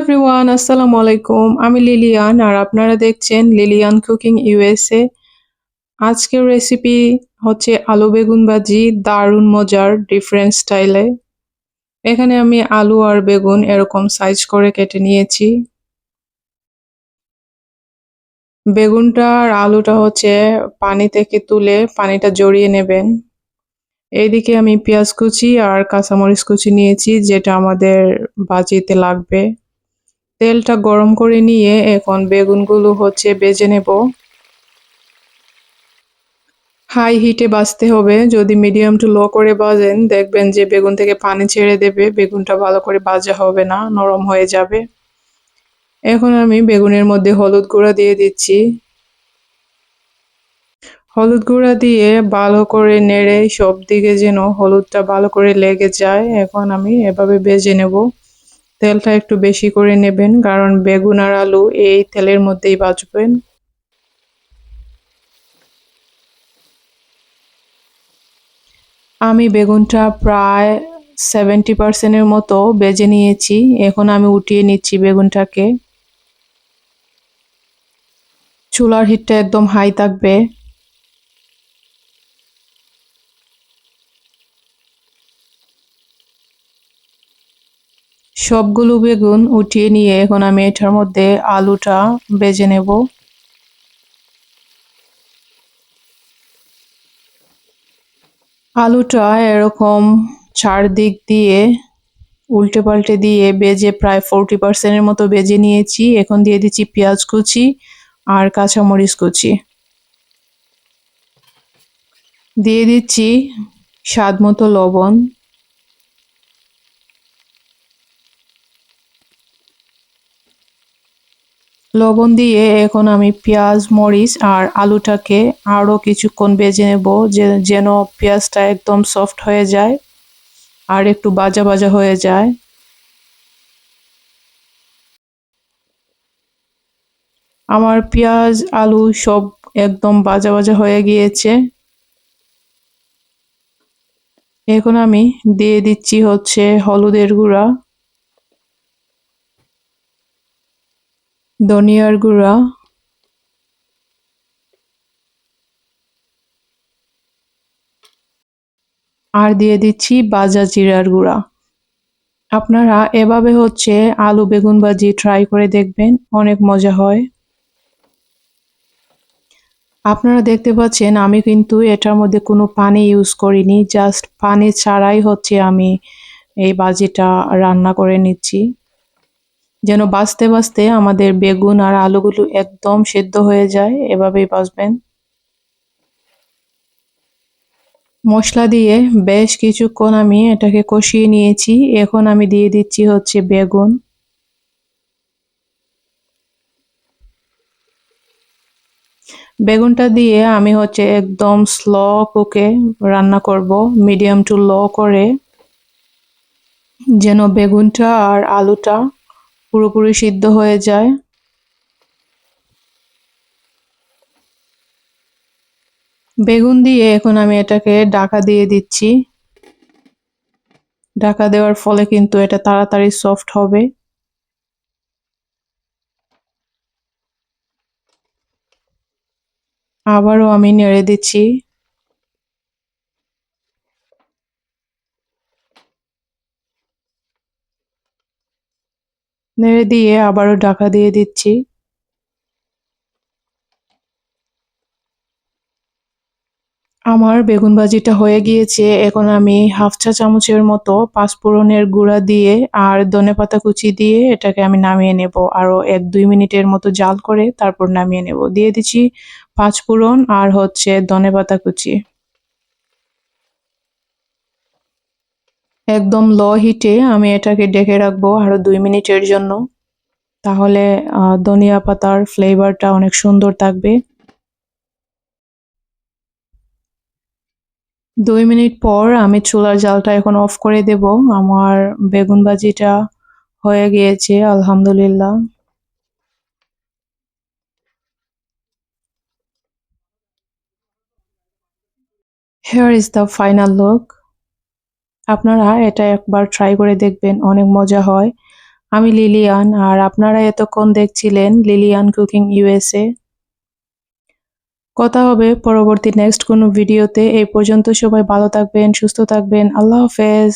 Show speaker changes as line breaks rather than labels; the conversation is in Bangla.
এভরিওয়ান আসসালামু আলাইকুম আমি লিলিয়ান আর আপনারা দেখছেন লিলিয়ান কুকিং ইউএসএ আজকের রেসিপি হচ্ছে আলু বেগুন ভাজি, দারুণ মজার ডিফারেন্ট স্টাইলে এখানে আমি আলু আর বেগুন এরকম সাইজ করে কেটে নিয়েছি। বেগুনটা আর আলুটা হচ্ছে পানি থেকে তুলে পানিটা জড়িয়ে নেবেন। এইদিকে আমি পেঁয়াজ কুচি আর কাঁচামরিচ কুচি নিয়েছি, যেটা আমাদের বাজিতে লাগবে। তেলটা গরম করে নিয়ে এখন বেগুনগুলো হচ্ছে বেজে নেব। হাই হিটে বাজতে হবে। যদি মিডিয়াম টু লো করে বাজেন, দেখবেন যে বেগুন থেকে পানি ছেড়ে দেবে। বেগুনটা ভালো করে বাজা হবে না, নরম হয়ে যাবে। এখন আমি বেগুনের মধ্যে হলুদ গুঁড়া দিয়ে দিচ্ছি। হলুদ গুঁড়া দিয়ে ভালো করে নেড়ে সব দিকে যেন হলুদটা ভালো করে লেগে যায়, এখন আমি এভাবে বেজে নেব। তেলটা একটু বেশি করে নেবেন, কারণ বেগুন আর আলু এই তেলের মধ্যেই বাজবেন আমি বেগুনটা প্রায় সেভেন্টি পার্সেন্টের মতো বেজে নিয়েছি, এখন আমি উঠিয়ে নিচ্ছি বেগুনটাকে। চুলার হিটটা একদম হাই থাকবে। সবগুলো বেগুন উঠিয়ে নিয়ে এখন আমি এটার মধ্যে আলুটা বেজে নেব। আলুটা এরকম চারদিক দিয়ে উল্টে পাল্টে দিয়ে বেজে প্রায় ফোরটি পার্সেন্টের মতো বেজে নিয়েছি। এখন দিয়ে দিচ্ছি পেঁয়াজ কুচি আর কাঁচামরিচ কুচি। দিয়ে দিচ্ছি স্বাদ মতো লবণ। লবণ দিয়ে এখন আমি পেঁয়াজ, মরিচ আর আলুটাকে আরও কিছুক্ষণ বেজে নেব যেন পেঁয়াজটা একদম সফট হয়ে যায় আর একটু বাজা বাজা হয়ে যায়। আমার পেঁয়াজ, আলু সব একদম বাজা বাজা হয়ে গিয়েছে। এখন আমি দিয়ে দিচ্ছি হচ্ছে হলুদের গুঁড়া। ধনিয়ার গুঁড়া। আর দিয়ে দিচ্ছি বাজা জিরার গুঁড়া। আপনারা এভাবে হচ্ছে আলু, বেগুন ভাজি ট্রাই করে দেখবেন, অনেক মজা হয়। আপনারা দেখতে পাচ্ছেন, আমি কিন্তু এটার মধ্যে কোনো পানি ইউজ করিনি জাস্ট পানি ছাড়াই হচ্ছে আমি এই বাজিটা রান্না করে নিচ্ছি। যেন বাঁচতে বাঁচতে আমাদের বেগুন আর আলুগুলো একদম সেদ্ধ হয়ে যায়। এভাবেই বাঁচবেন। মশলা দিয়ে বেশ কিছুক্ষণ আমি এটাকে কষিয়ে নিয়েছি। এখন আমি দিয়ে দিচ্ছি হচ্ছে বেগুন। বেগুনটা দিয়ে আমি হচ্ছে একদম স্লো কুকে রান্না করব, মিডিয়াম টু লো করে। যেন বেগুনটা আর আলুটা পুরোপুরি সিদ্ধ হয়ে যায়। বেগুন দিয়ে এখন আমি এটাকে ডাকা দিয়ে দিচ্ছি। ডাকা দেওয়ার ফলে কিন্তু এটা তাড়াতাড়ি সফট হবে। আবারও আমি নেড়ে দিচ্ছি। নেড়ে দিয়ে আবারও ঢাকা দিয়ে দিচ্ছি। আমার বেগুন ভাজিটা হয়ে গিয়েছে। এখন আমি হাফ চা চামচের মতো পাঁচফোড়নের গুঁড়া দিয়ে আর ধনে পাতা কুচি দিয়ে এটাকে আমি নামিয়ে নেব। আরও এক দুই মিনিটের মতো জাল করে তারপর নামিয়ে নেব। দিয়ে দিচ্ছি পাঁচফোড়ন আর হচ্ছে ধনে পাতা কুচি। একদম লো হিটে আমি এটাকে ডেকে রাখব আরও দুই মিনিটের জন্য। তাহলে ধনিয়া পাতার ফ্লেভারটা অনেক সুন্দর থাকবে। দুই মিনিট পর আমি চুলার জালটা এখন অফ করে দেব। আমার বেগুন ভাজিটা হয়ে গিয়েছে, আলহামদুলিল্লাহ। Here is the final look আপনারা এটা একবার ট্রাই করে দেখবেন, অনেক মজা হয়। আমি লিলিয়ান, আর আপনারা এতক্ষণ দেখছিলেন লিলিয়ান কুকিং ইউএসএ কথা হবে পরবর্তী নেক্সট কোনো ভিডিওতে এই পর্যন্ত সবাই ভালো থাকবেন, সুস্থ থাকবেন। আল্লাহ হাফেজ।